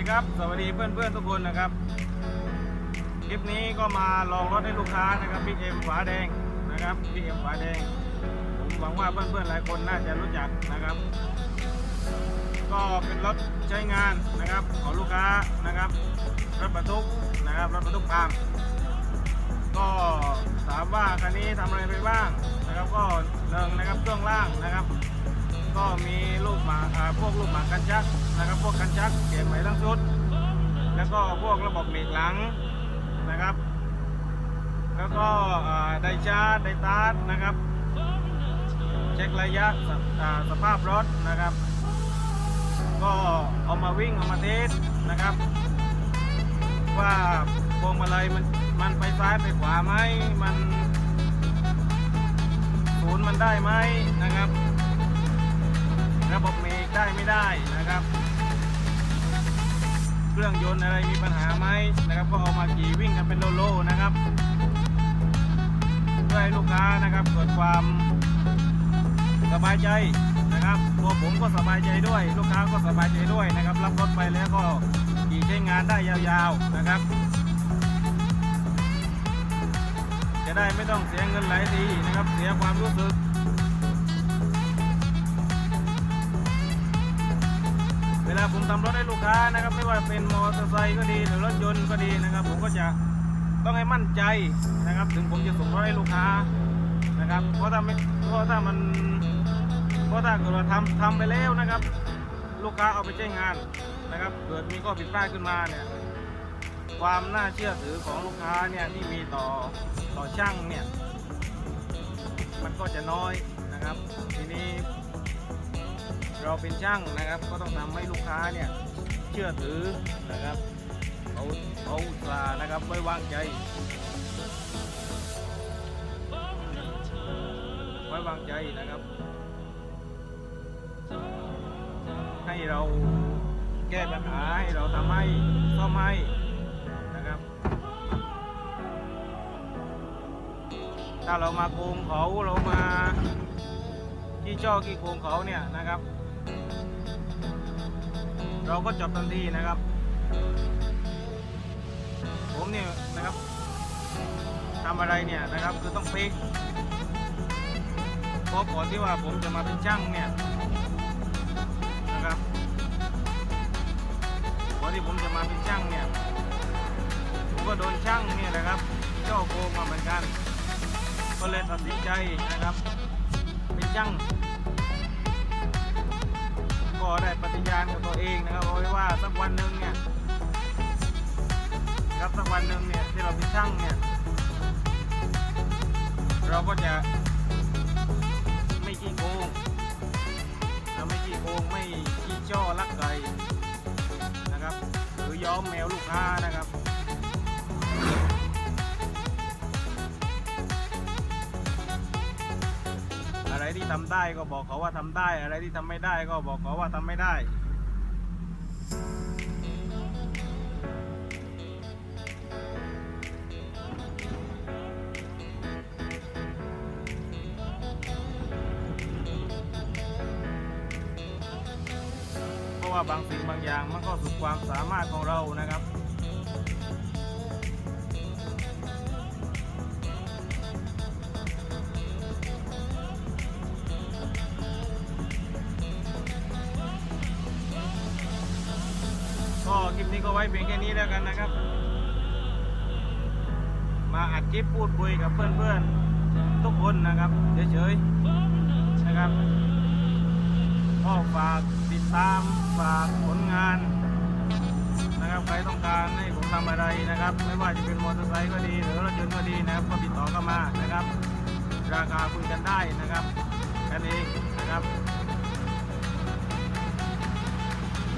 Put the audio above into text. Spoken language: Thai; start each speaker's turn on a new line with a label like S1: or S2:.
S1: ดีครับ สวัสดีเพื่อนๆทุกคนนะครับ คลิปนี้ก็มาลองรถให้ลูกค้านะครับพี่เอ็มฝาแดงนะครับพี่เอ็มฝาแดง ผมหวังว่าเพื่อนๆหลายคนน่าจะรู้จักนะครับ ก็เป็นรถใช้งานนะครับของลูกค้านะครับรถบรรทุกนะครับรถบรรทุกพามก็ถามว่าคันนี้ทำอะไรไปบ้างนะครับ ก็หนึ่งนะครับเครื่องล่างนะครับ ก็มี หมากอ่าพวกลูกหมากกันชักนะครับ พวกกันชักเปลี่ยนใหม่ทั้งชุด แล้วก็พวกระบบเบรกหลังนะครับ แล้วก็อ่าไดชาร์จไดตาร์ทนะครับ เช็คระยะสอ่าสภาพรถนะครับ ก็เอามาวิ่งเอามาเทสนะครับ ว่าพวงมาลัยมันมันไปซ้ายไปขวาไหมมันศูนย์มันได้ไหมนะครับ ระบบเมกได้ไม่ได้นะครับ เครื่องยนต์อะไรมีปัญหาไหมนะครับ ก็เอามาขี่วิ่งกันเป็นโลโลนะครับเพื่อให้ลูกค้านะครับเกิดความสบายใจนะครับตัวผมก็สบายใจด้วย ลูกค้าก็สบายใจด้วยนะครับ รับรถไปแล้วก็ขี่ใช้งานได้ยาวๆนะครับ จะได้ไม่ต้องเสียเงินหลายทีนะครับ เสียความรู้สึก เวลาผมทำรถให้ลูกค้านะครับ ไม่ว่าเป็นมอเตอร์ไซค์ก็ดีหรือรถยนต์ก็ดีนะครับ ผมก็จะต้องให้มั่นใจนะครับ ถึงผมจะส่งรถให้ลูกค้านะครับ เพราะถ้าไม่เพราะถ้ามันเพราะถ้าเกิดว่าทำทำไปแล้วนะครับ ลูกค้าเอาไปใช้งานนะครับเกิดมีข้อผิดพลาดขึ้นมาเนี่ยความน่าเชื่อถือของลูกค้าเนี่ยที่มีต่อต่อช่างเนี่ยมันก็จะน้อยนะครับทีนี้ เราเป็นช่างนะครับ ก็ต้องทำให้ลูกค้าเนี่ยเชื่อถือนะครับเขาเขาอุตส่าห์นะครับไว้วางใจไว้วางใจนะครับ ให้เราแก้ปัญหาให้เราทำให้ซ่อมให้นะครับ ถ้าเรามาโกงเขาเรามาขี้จ้อขี้โกงเขาเนี่ยนะครับ เราก็จบทันทีนะครับ ผมเนี่ยนะครับทำอะไรเนี่ยนะครับคือต้องเป๊กเพราะก่อนที่ว่าผมจะมาเป็นช่างเนี่ยนะครับก่อนที่ผมจะมาเป็นช่างเนี่ยผมก็โดนช่างเนี่ยนะครับเจ้อโกงมาเหมือนกัน ก็เลยตัดสินใจนะครับ เป็นช่าง ได้ปฏิญาณกับตัวเองนะครับเอาไว้ว่าสักวันหนึ่งเนี่ยครับสักวันหนึ่งเนี่ยที่เราเป็นช่างเนี่ย เราก็จะไม่ขี้โกงเราไม่ขี้โกงไม่ขี้จ้อลักไก่นะครับ หรือย้อมแมวลูกค้านะครับ ที่ทำได้ก็บอกเขาว่าทำได้ อะไรที่ทำไม่ได้ก็บอกเขาว่าทำไม่ได้ เพราะว่าบางสิ่งบางอย่างมันก็สุดความสามารถของเรานะครับ ลิปนี้ก็ไว้เพียงแค่นี้แล้วกันนะครับ มาอัดคลิปพูดคุยกับเพื่อนๆ ทุกคนนะครับเฉยๆนะครับก็ฝากติดตามฝากผลงานนะครับใครต้องการให้ผมทำอะไรนะครับ ไม่ว่าจะเป็นมอเตอร์ไซค์ก็ดี หรือรถยนต์ก็ดีนะครับ ก็ติดต่อเข้ามานะครับ ราคาคุยกันได้นะครับกันเองนะครับ